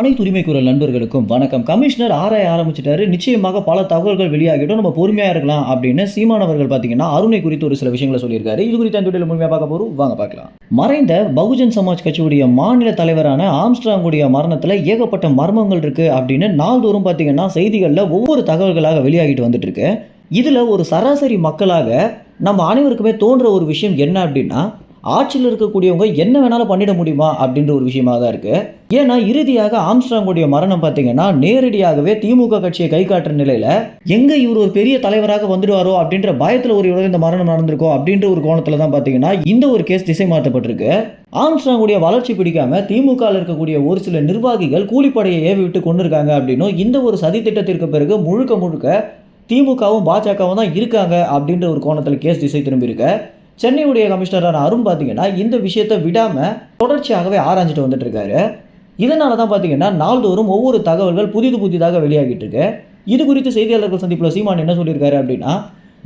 அனைத்து உரிமை குரல் நண்பர்களுக்கும் வணக்கம். கமிஷனர் ஆராய ஆரம்பிச்சிட்டாரு. நிச்சயமாக பல தகவல்கள் வெளியாகிட்டும் நம்ம பொறுமையாக இருக்கலாம் அப்படின்னு சீமானவர்கள் பார்த்தீங்கன்னா அருணை குறித்து ஒரு சில விஷயங்களை சொல்லியிருக்காரு. இது குறித்து அந்த வீடியோவில் முழுமையாக பார்க்க போகிறோம் வாங்க பார்க்கலாம். மறைந்த பகுஜன் சமாஜ் கட்சியுடைய மாநில தலைவரான ஆம்ஸ்ட்ராங்குடைய மரணத்தில் ஏகப்பட்ட மர்மங்கள் இருக்குது அப்படின்னு நாள்தோறும் பார்த்தீங்கன்னா செய்திகளில் ஒவ்வொரு தகவல்களாக வெளியாகிட்டு வந்துட்டு இருக்கு. இதில் ஒரு சராசரி மக்களாக நம்ம அனைவருக்குமே தோன்ற ஒரு விஷயம் என்ன அப்படின்னா ஆட்சியில் இருக்கக்கூடியவங்க என்ன வேணாலும் பண்ணிட முடியுமா அப்படின்ற ஒரு விஷயமாக தான் இருக்குது ஏன்னா இறுதியாக ஆம்ஸ்ட்ராங்குடைய மரணம் பார்த்தீங்கன்னா நேரடியாகவே திமுக கட்சியை கை காட்டுற நிலையில் எங்கே இவர் ஒரு பெரிய தலைவராக வந்துடுவாரோ அப்படின்ற பயத்தில் ஒரு இவ்வளவு இந்த மரணம் நடந்திருக்கோ அப்படின்ற ஒரு கோணத்தில் தான் பார்த்தீங்கன்னா இந்த ஒரு கேஸ் திசை மாற்றப்பட்டிருக்கு. ஆம்ஸ்ட்ராங்குடைய வளர்ச்சி பிடிக்காம திமுகவில் இருக்கக்கூடிய ஒரு சில நிர்வாகிகள் கூலிப்படையை ஏவி விட்டு கொண்டு இருக்காங்க அப்படின்னும் இந்த ஒரு சதி திட்டத்திற்கு பிறகு முழுக்க முழுக்க திமுகவும் பாஜகவும் தான் இருக்காங்க அப்படின்ற ஒரு கோணத்தில் கேஸ் திசை திரும்பியிருக்க. சென்னையுடைய கமிஷனரான அருண் பார்த்தீங்கன்னா இந்த விஷயத்தை விடாமல் தொடர்ச்சியாகவே ஆராய்ஞ்சிட்டு வந்துட்டு இருக்காரு. இதனால தான் பார்த்தீங்கன்னா நாள்தோறும் ஒவ்வொரு தகவல்கள் புதிது புதிதாக வெளியாகிட்டு இருக்கு. இது குறித்து செய்தியாளர்கள் சந்திப்பில் சீமான் என்ன சொல்லியிருக்காரு அப்படின்னா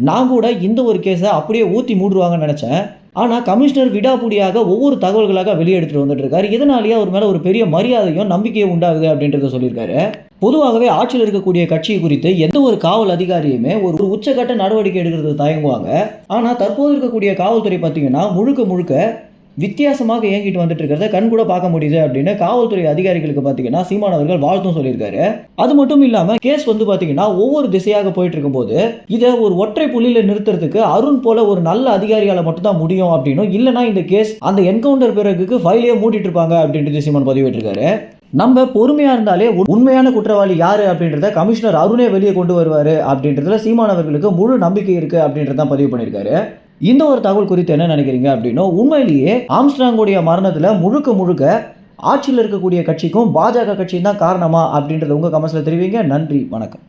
நான் கூட இந்த ஒரு கேஸை அப்படியே ஊற்றி மூடுவாங்கன்னு நினச்சேன். ஆனால் கமிஷனர் விடாபுடியாக ஒவ்வொரு தகவல்களாக வெளியெடுத்துட்டு வந்துட்டு இருக்காரு. இதனாலேயே அவர் மேலே ஒரு பெரிய மரியாதையும் நம்பிக்கையும் உண்டாகுது அப்படின்றத சொல்லியிருக்காரு. பொதுவாகவே ஆட்சியில் இருக்கக்கூடிய கட்சி குறித்து எந்த ஒரு காவல் அதிகாரியுமே ஒரு உச்சக்கட்ட நடவடிக்கை எடுக்கிறது தயங்குவாங்க. ஆனால் தற்போது இருக்கக்கூடிய காவல்துறை பார்த்தீங்கன்னா முழுக்க முழுக்க வித்தியாசமாக இயங்கிட்டு வந்துட்டு இருக்கிறத கண் கூட பார்க்க முடியுது அப்படின்னு காவல்துறை அதிகாரிகளுக்கு பார்த்தீங்கன்னா சீமானவர்கள் வாழ்த்தும் சொல்லியிருக்காரு. அது மட்டும் இல்லாமல் கேஸ் வந்து பார்த்தீங்கன்னா ஒவ்வொரு திசையாக போயிட்டு இருக்கும்போது இதை ஒரு ஒற்றை புள்ளியில் நிறுத்துறதுக்கு அருண் போல ஒரு நல்ல அதிகாரியால் மட்டும்தான் முடியும் அப்படின்னும் இல்லைனா இந்த கேஸ் அந்த என்கவுண்டர் பிறகுக்கு ஃபைலையே மூடிட்டு இருப்பாங்க அப்படின்ட்டு சீமான் பதிவிட்டிருக்காரு நம்ம பொறுமையாக இருந்தாலே உண்மையான குற்றவாளி யார் அப்படின்றத கமிஷனர் அருணே வெளியே கொண்டு வருவார் அப்படின்றதுல சீமானவர்களுக்கு முழு நம்பிக்கை இருக்கு அப்படின்றத பதிவு பண்ணியிருக்காரு. இந்த ஒரு தகவல் குறித்து என்ன நினைக்கிறீங்க அப்படின்னா உண்மையிலேயே ஆம்ஸ்டாங்குடைய மரணத்தில் முழுக்க முழுக்க ஆட்சியில் இருக்கக்கூடிய கட்சிக்கும் பாஜக கட்சியும் தான் காரணமா அப்படின்றத உங்கள் கமெண்ட்ஸில் தெரிவிங்க. நன்றி வணக்கம்.